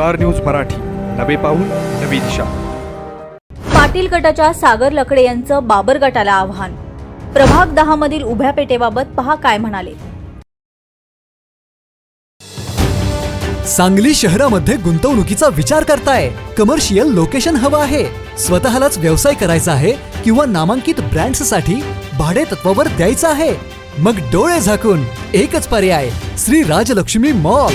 Star news Marathi. नवे पाऊल नवी दिशा. पाटील गटाच्या सागर लकडे यांचं बाबर गटाला आव्हान. प्रभाग दहा मधील उभ्या पेटेबाबत पहा काय म्हणाले. सांगली शहरामध्ये गुंतवणुकीचा विचार करताय. कमर्शियल लोकेशन हवं आहे. स्वतःलाच व्यवसाय करायचा आहे किंवा नामांकित ब्रँड्ससाठी भाडे तत्वावर द्यायचं आहे. मग डोळे झाकून एकच पर्याय श्री राजलक्ष्मी मॉल.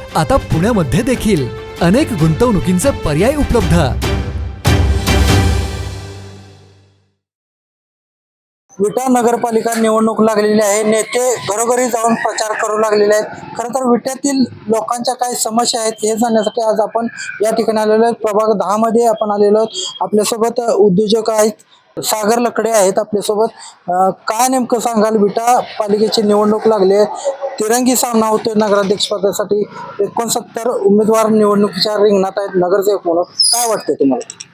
आता पुण्यामध्ये देखील अनेक गुंतवणुकींचे पर्याय उपलब्ध. विटा नगरपालिका निवडणूक लागलेली आहे. नेते घरोघरी जाऊन प्रचार करू लागलेले आहेत. खरं तर विट्यातील लोकांच्या काय समस्या आहेत हे जाण्यासाठी आज आपण या ठिकाणी आलेलो आहोत. प्रभाग दहा मध्ये आपण आलेलो आहोत. आपल्यासोबत उद्योजक आहेत. सागर लकडे आहेत आपल्यासोबत. काय नेमकं सांगाल विटा पालिकेची निवडणूक लागली आहे? तिरंगी सामना होतोय नगराध्यक्ष पदासाठी. एकोणसत्तर उमेदवार निवडणुकीच्या रिंगणात आहेत नगरसेवक म्हणून. काय वाटतंय तुम्हाला?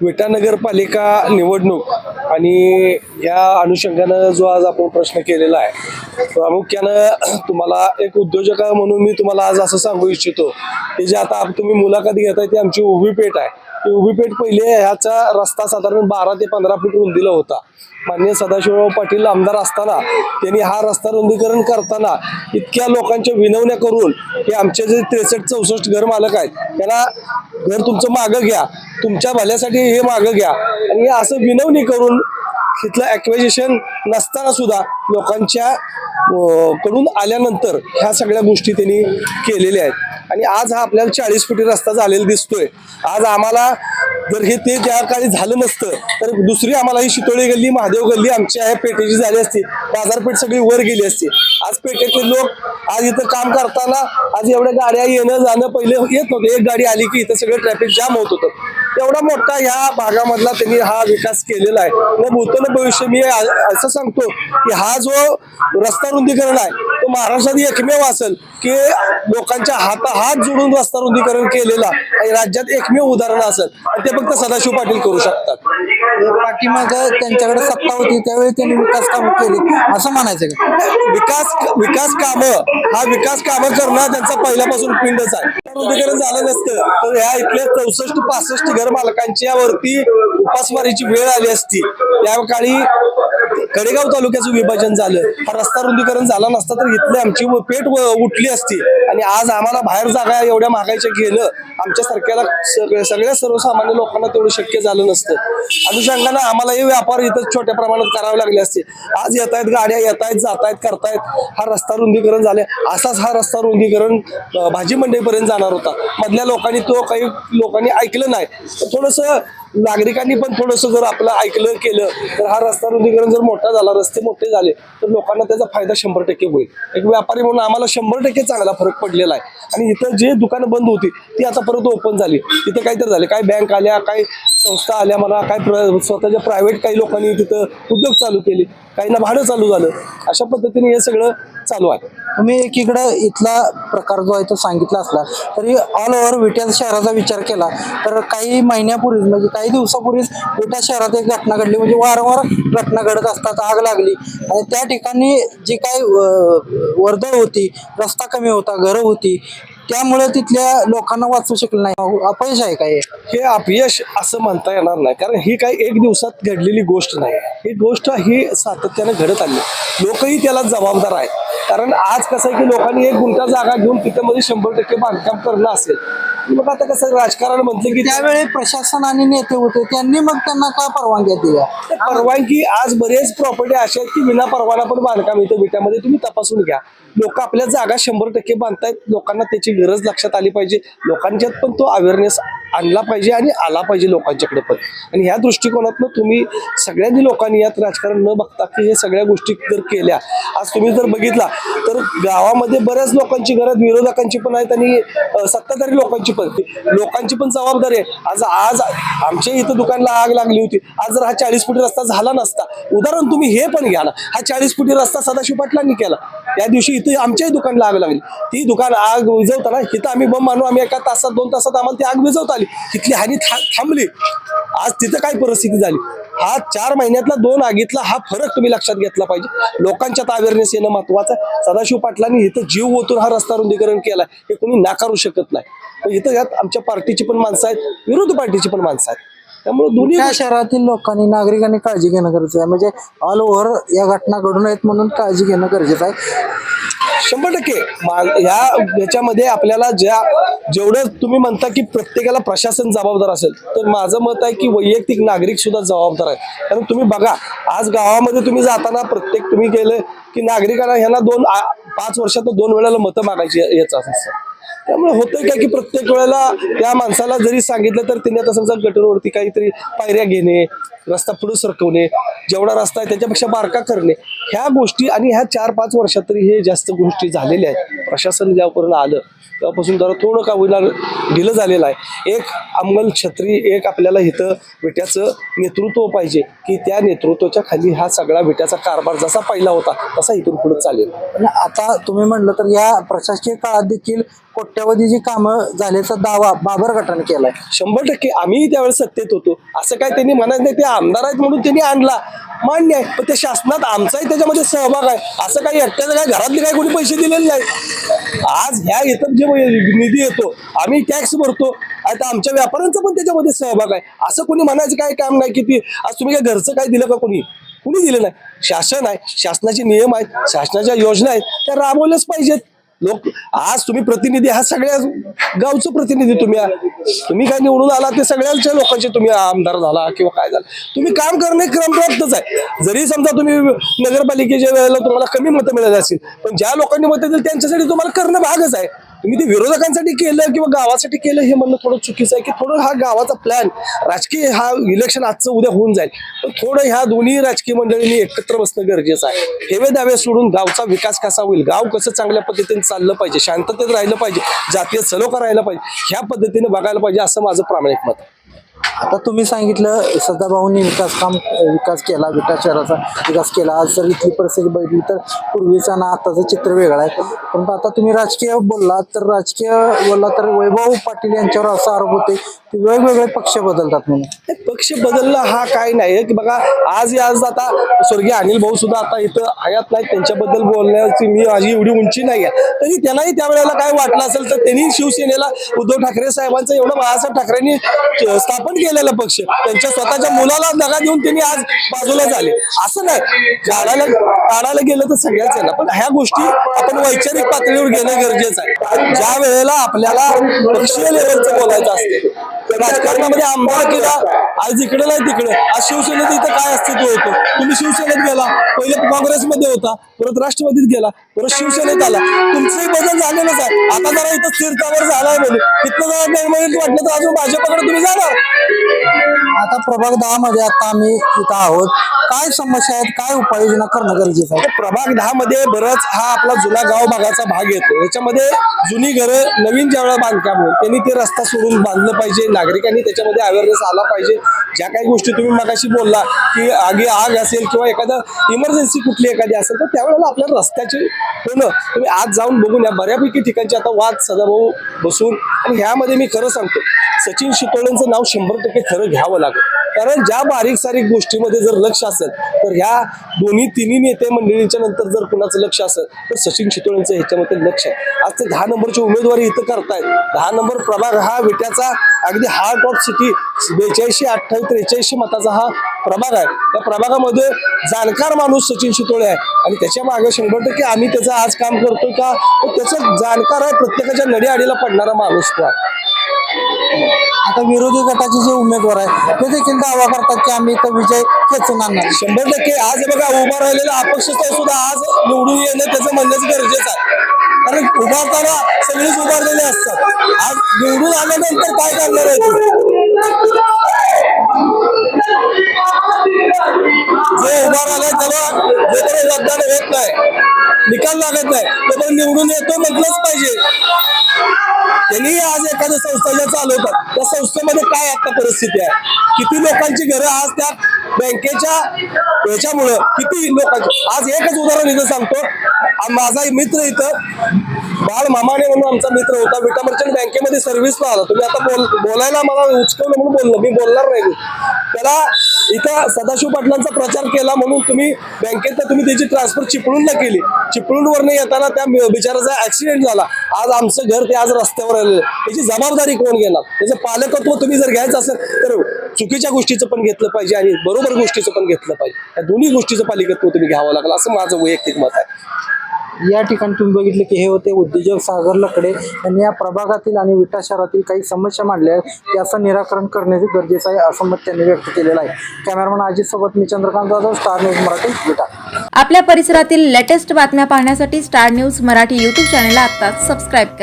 विटा नगरपालिका निवडणूक आणि या अनुषंगानं जो आज आपण प्रश्न केलेला आहे प्रामुख्यानं तुम्हाला एक उद्योजक म्हणून मी तुम्हाला आज असं सांगू इच्छितो की जे आता तुम्ही मुलाखत घेताय ती आमची उभी पेठ आहे. ती उभी पेठ पहिले ह्याचा रस्ता साधारण बारा ते पंधरा फूट रुंदीला होता. मान्य सदाशिवराव पाटील आमदार असताना त्यांनी हा रस्ता रुंदीकरण करताना इतक्या लोकांच्या विनवण्या करून हे आमचे जे त्रेसष्ट चौसष्ट घर मालक आहेत त्यांना घर तुमचं मागं घ्या तुमच्या भल्यासाठी हे मागं घ्या. आणि असं विनवणी करून तिथलं ॲक्वेजेशन नसताना सुद्धा लोकांच्या कडून आल्यानंतर ह्या सगळ्या गोष्टी त्यांनी केलेल्या आहेत. आणि आज हा आपल्याला चाळीस फुटी रस्ता झालेला दिसतोय. आज आम्हाला जर हे ते ज्या काळी झालं नसतं तर दुसरी आम्हाला ही शितोळी गल्ली महादेव गल्ली आमच्या ह्या पेठेची झाली असती. बाजारपेठ सगळी वर गेली असती. आज पेठेतले लोक आज इथं काम करताना आज एवढ्या गाड्या येणं जाणं पहिले येत नव्हतं. एक गाडी आली की इथं सगळं ट्रॅफिक जाम होत होतं. एवढा मोठा ह्या भागामधला त्यांनी हा विकास केलेला आहे. आणि भूतन भविष्य मी असं सांगतो की हा जो रस्ता रुंदीकरण आहे तो महाराष्ट्रात एकमेव असेल की लोकांच्या हाता हात जोडून रस्ता रुंदीकरण केलेला आणि राज्यात एकमेव उदाहरण असेल. आणि ते फक्त सदाशिव पाटील करू शकतात. पाठीमाग त्यांच्याकडे सत्ता होती त्यावेळी त्यांनी विकास कामं केली. असं म्हणायचं का? विकास विकास काम हा विकास कामं करणं त्यांचा पहिल्यापासून पिंडच आहे. रुंदीकरण झालं नसतं तर ह्या इथल्या चौसष्ट पासष्ट घर मालकांच्या वरती उपासमारीची वेळ आली असती. त्या काळी कडेगाव तालुक्याचं विभाजन झालं. हा रस्ता रुंदीकरण झाला नसता तर इथली आमची व- पेट व- उठली असती. आणि आज आम्हाला बाहेर जागा एवढ्या महागायच्या गेलं आमच्या सारख्याला सगळ्या सर्वसामान्य लोकांना तेवढं शक्य झालं नसतं. अनुषंगानं आम्हालाही व्यापार इथं छोट्या प्रमाणात करावे लागले असते. आज येत आहेत गाड्या येत आहेत जात आहेत करतायत. हा रस्ता रुंदीकरण झाले. असाच हा रस्ता रुंदीकरण भाजी मंडईपर्यंत जाणार होता. मधल्या लोकांनी तो काही लोकांनी ऐकलं नाही. थोडंसं नागरिकांनी पण थोडंसं जर आपलं ऐकलं केलं तर हा रस्ता रुंदीकरण जर मोठा झाला रस्ते मोठे झाले तर लोकांना त्याचा फायदा शंभर टक्के होईल. एक व्यापारी म्हणून आम्हाला शंभर टक्के चांगला फरक पडलेला आहे. आणि इथं जे दुकानं बंद होती ती आता परत ओपन झाली. तिथं काहीतरी झाले. काय बँक आल्या काय संस्था आल्या म्हणा काय प्र स्वतःच्या प्रायव्हेट काही लोकांनी तिथं उद्योग चालू केले काहींना भाडं चालू झालं. अशा पद्धतीने हे सगळं चालू आहे. तुम्ही एकीकडं इथला प्रकार जो आहे तो सांगितला असला तरी ऑल ओव्हर विट्या शहराचा विचार केला तर काही महिन्यापूर्वीच म्हणजे काही दिवसापूर्वीच विटा शहरात एक घटना घडली म्हणजे वारंवार घटना घडत असतात आग लागली. आणि त्या ठिकाणी जी काही वर्दळ होती रस्ता कमी होता घरं होती त्यामुळे तिथल्या लोकांना वाचू शकलं नाही. अपयश आहे काय हे अपयश असं म्हणता येणार नाही. कारण ही काही एक दिवसात घडलेली गोष्ट नाही. ही गोष्ट ही सातत्याने घडत आली. लोकही त्याला जबाबदार आहेत. कारण आज कसं आहे की लोकांनी एक गुंठा जागा घेऊन तिथं मध्ये शंभर टक्के बांधकाम करणं असेल. मग आता कसं राजकारण म्हटलं की त्यावेळी प्रशासन आणि नेते होते त्यांनी मग त्यांना काय परवानग्या दिल्या? ते परवानगी आज बरेच प्रॉपर्टी अशा आहेत की विना परवाना पण बांधकाम इथं विट्यामध्ये तुम्ही तपासून घ्या. लोक आपल्या जागा शंभर टक्के बांधतायत लोकांना त्याची गरज लक्षात आली पाहिजे. लोकांच्यात पण तो अवेअरनेस आणला पाहिजे आणि आला पाहिजे लोकांच्याकडे पण. आणि ह्या दृष्टिकोनातनं तुम्ही सगळ्यांनी लोकांनी यात राजकारण न बघता की हे सगळ्या गोष्टी जर केल्या आज तुम्ही जर बघितला तर गावामध्ये बऱ्याच लोकांची गरज विरोधकांची पण आहेत आणि सत्ताधारी लोकांची पण. लोकांची पण जबाबदारी आहे. आज आज आमच्या इथं दुकानला आग लागली होती. आज जर हा चाळीस फुटी रस्ता झाला नसता उदाहरण तुम्ही हे पण घ्या ना. हा चाळीस फुटी रस्ता सदाशिव पाटलांनी केला. या दिवशी इथे आमच्याही दुकानला आग लागली. ती दुकान आग विझवताना इथं आम्ही बम मानू आम्ही एका तासात दोन तासात आम्हाला ती आग विझवता आली. तिथली हानी था- थांबली. आज तिथं काय परिस्थिती झाली? हा चार महिन्यातला दोन आगीतला हा फरक तुम्ही लक्षात घेतला पाहिजे. लोकांच्यात अवेअरनेस येणं महत्वाचं सदाशिव पाटलांनी इथं जीव ओतून हा रस्ता रुंदीकरण केला हे कोणी नाकारू शकत नाही. इथं यात आमच्या पार्टीची पण माणसं आहेत विरोधी पार्टीची पण माणसं आहेत. त्यामुळे दोन्ही शहरातील लोकांनी नागरिकांनी काळजी घेणं गरजेचं आहे. म्हणजे ऑल ओव्हर या घटना घडून आहेत म्हणून काळजी घेणं गरजेचं आहे. शंभर टक्के. मा- ह्या याच्यामध्ये आपल्याला ज्या जेवढं तुम्ही म्हणता की प्रत्येकाला प्रशासन जबाबदार असेल तर माझं मत आहे की वैयक्तिक नागरिक सुद्धा जबाबदार आहे कारण तुम्ही बघा आज गावामध्ये तुम्ही जाताना प्रत्येक तुम्ही गेलं की नागरिकांना ह्यांना दोन पाच वर्षात दोन वेळेला मतं मागायची याचं असतं. त्यामुळे होतंय काय की प्रत्येक वेळेला त्या माणसाला जरी सांगितलं तर त्यांनी आता समजा गटरवरती काहीतरी पायऱ्या घेणे रस्ता पुढे सरकवणे जेवढा रस्ता आहे त्याच्यापेक्षा बारका करणे ह्या गोष्टी आणि ह्या चार पाच वर्षात तरी हे जास्त गोष्टी झालेल्या आहेत. प्रशासन ज्यापर्यंत आलं तेव्हापासून जरा थोडं का होईना ढिलं झालेलं आहे. एक अंमल छत्री एक आपल्याला इथं विट्याचं नेतृत्व पाहिजे की त्या नेतृत्वाच्या खाली हा सगळा विट्याचा कारभार जसा पहिला होता तसा इथून पुढे चालेल. आता तुम्ही म्हणलं तर या प्रशासकीय काळात देखील कोट्यवधीची कामं झाल्याचा दावा बाबर गटाने केलाय. शंभर टक्के आम्हीही त्यावेळेस सत्तेत होतो. असं काय त्यांनी म्हणत नाही ते आमदार आहेत म्हणून त्यांनी आणला. मान्य आहे पण त्या शासनात आमचाही त्याच्यामध्ये सहभाग आहे. असं काही एकट्याचं काय घरातले काय कोणी पैसे दिलेले नाही. आज ह्या इथं जे निधी येतो आम्ही टॅक्स भरतो. आता आमच्या व्यापाऱ्यांचा पण त्याच्यामध्ये सहभाग आहे. असं कोणी म्हणायचं काय काम नाही किती आज तुम्ही काय घरचं काय दिलं का कोणी? कुणी दिलं नाही. शासन आहे शासनाचे नियम आहेत शासनाच्या योजना आहेत त्या राबवल्याच पाहिजेत. लोक आज तुम्ही प्रतिनिधी हा सगळ्या गावचं प्रतिनिधी तुम्ही तुम्ही काय निवडून आला ते सगळ्यांच्या लोकांचे तुम्ही आमदार झाला किंवा काय झालं. तुम्ही काम करणे क्रमप्राप्तच आहे. जरी समजा तुम्ही नगरपालिकेच्या वेळेला तुम्हाला कमी मतं मिळाली असतील पण ज्या लोकांनी मतं दिली त्यांच्यासाठी तुम्हाला करणं भागच आहे. तुम्ही ते विरोधकांसाठी केलं किंवा गावासाठी केलं हे म्हणणं थोडं चुकीचं आहे की थोडं हा गावाचा प्लॅन राजकीय हा इलेक्शन आजचं उद्या होऊन जाईल. पण थोडं ह्या दोन्ही राजकीय मंडळींनी एकत्र बसणं गरजेचं आहे. हेवे दावे सोडून गावचा विकास कसा होईल? गाव कसं चांगल्या पद्धतीने चाललं पाहिजे शांततेत राहिलं पाहिजे जातीय सलोखा राहिला पाहिजे ह्या पद्धतीने बघायला पाहिजे असं माझं प्रामाणिक मत आहे. आता तुम्ही सांगितलं सदाभाऊंनी विकास काम विकास केला विटा शहराचा विकास केला. आज जर इथली परिस्थिती बघितली तर पूर्वीचा ना आताचं चित्र वेगळं आहे. परंतु आता तुम्ही राजकीय बोलला तर राजकीय बोलला तर वैभव पाटील यांच्यावर असा आरोप होते की वेगवेगळे पक्ष बदलतात म्हणून. पक्ष बदलला हा काय नाही. की बघा आज आज आता स्वर्गीय अनिल भाऊ सुद्धा आता इथं आयात नाही त्यांच्याबद्दल बोलण्याची मी माझी एवढी उंची नाही आहे. तरी त्यांनाही त्यावेळेला काय वाटलं असेल तर त्यांनी शिवसेनेला उद्धव ठाकरे साहेबांचं एवढं बाळासाहेब ठाकरेंनी स्थापन केलं. केलेला पक्ष. त्यांच्या स्वतःच्या मुलाला दगा देऊन त्यांनी आज बाजूला झाले. असं नाही. काढायला काढायला गेलं तर सगळ्याच आहे ना पण ह्या गोष्टी आपण वैचारिक पातळीवर घेणं गरजेचं आहे. ज्या वेळेला आपल्याला पक्षीय लेवलचं बोलायचं असते तर राजकारणामध्ये आमदार केला आज इकडे नाही तिकडे आज शिवसेनेत इथं काय अस्तित्व होतं? तुम्ही शिवसेनेत गेला पहिले काँग्रेसमध्ये होता परत राष्ट्रवादीत गेला परत शिवसेनेत आला. तुमचंही बदल झालेलंच आहे. आता जरा इथं स्थिरतावर झालाय म्हणून. तिथं जरा वाटलं तर अजून भाजपकडे तुम्ही जाणार. आता प्रभाग दहा मध्ये आता आम्ही इथं आहोत. काय समस्या आहेत? काय उपाययोजना करणं गरजेचं आहे? प्रभाग दहा मध्ये बरंच हा आपला जुना गाव भागाचा भाग येतो. याच्यामध्ये जुनी घरं नवीन ज्यावेळेला बांधकाम होईल त्यांनी ते रस्ता सोडून बांधलं पाहिजे. नागरिकांनी त्याच्यामध्ये अवेअरनेस आला पाहिजे. ज्या काही गोष्टी तुम्ही मगाशी बोलला की आगी आग असेल किंवा एखादं इमर्जन्सी कुठली एखादी असेल तर त्यावेळेला आपल्याला रस्त्याचे होणं. तुम्ही आज जाऊन बघून या. बऱ्यापैकी ठिकाणचे आता वाद सदाभाऊ बसून. आणि ह्यामध्ये मी खरं सांगतो सचिन शितोळेंचं नाव शंभर टक्के खरं घ्यावं लागेल. कारण ज्या बारीक सारीक गोष्टीमध्ये जर लक्ष असेल तर ह्या दोन्ही तिन्ही नेते मंडळींच्या नंतर जर कुणाचं लक्ष असेल तर सचिन शितोळेंचं ह्याच्यामध्ये लक्ष आहे. आज ते दहा नंबरची उमेदवारी इथं करतायत. दहा नंबर प्रभाग हा विट्याचा अगदी हार्ट ऑफ सिटी बेचाळीसशे अठ्ठावीस त्रेचाळीसशे मताचा हा प्रभाग आहे. त्या प्रभागामध्ये जाणकार माणूस सचिन शितोळे आहे. आणि त्याच्यामागे शंभर टक्के आम्ही त्याचं आज काम करतोय का? त्याचं जाणकार आहे प्रत्येकाच्या नडीआडीला पडणारा माणूस तो आहे. आता विरोधी गटाचे जे उमेदवार आहेत ते देखील दावा करतात की आम्ही इथं विजय खेचून आणणार. शंभर टक्के आज बघा उभा राहिलेला अपक्ष सुद्धा आज निवडून येणं त्याचं म्हणणंच गरजेचं आहे. कारण उभारताना सगळीच उभारलेले असतात. आज निवडून आल्यानंतर काय करणार आहे जे जो उभा राहिलाय त्याला जोपर्यंत मतदान होत नाही निकाल लागत नाही तोपर्यंत निवडून येतो म्हटलंच पाहिजे. त्यांनी आज एखाद्या संस्था ज्या चालवतात. त्या संस्थेमध्ये काय आता परिस्थिती आहे? किती लोकांची घरं आज त्या बँकेच्या ह्याच्यामुळं किती लोकांची आज एकच उदाहरण इथं सांगतो. माझा मित्र इथं बाळ मामाने म्हणून आमचा मित्र होता. विटा मर्चंट बँकेमध्ये सर्व्हिसला आला तुम्ही आता बोल बोलायला मला उचकवलं म्हणून बोललो. मी बोलणार नाही. त्याला इथं सदाशिव पाटलांचा प्रचार केला म्हणून तुम्ही बँकेत तुम्ही त्याची ट्रान्सफर चिपळूणला केली. चिपळूणवरनं येताना त्या बिचाराचा ऍक्सिडेंट झाला. आज आमचं घर ते आज रस्त्यावर आलेलं त्याची जबाबदारी कोण घेणार? त्याचं पालकत्व तुम्ही जर घ्यायचं असेल तर चुकीच्या गोष्टीचं पण घेतलं पाहिजे आणि बरोबर गोष्टीचं पण घेतलं पाहिजे. या दोन्ही गोष्टीचं पालिकत्व तुम्ही घ्यावं लागलं असं माझं वैयक्तिक मत आहे. या ठिकाणी तुम्ही बघितले की हे होते उद्योजक सागर लकडे. यांनी या प्रभागातील आणि विटा शहरातील काही समस्या मांडल्या आहेत. त्याचं निराकरण करणे गरजेचं आहे असं मत त्यांनी व्यक्त केलेलं आहे. कॅमेरामन अजित सोबत मी चंद्रकांत जाधव स्टार न्यूज मराठी विटा. आपल्या परिसरातील लेटेस्ट बातम्या पाहण्यासाठी स्टार न्यूज मराठी यूट्यूब चॅनलला आता सबस्क्राईब करा.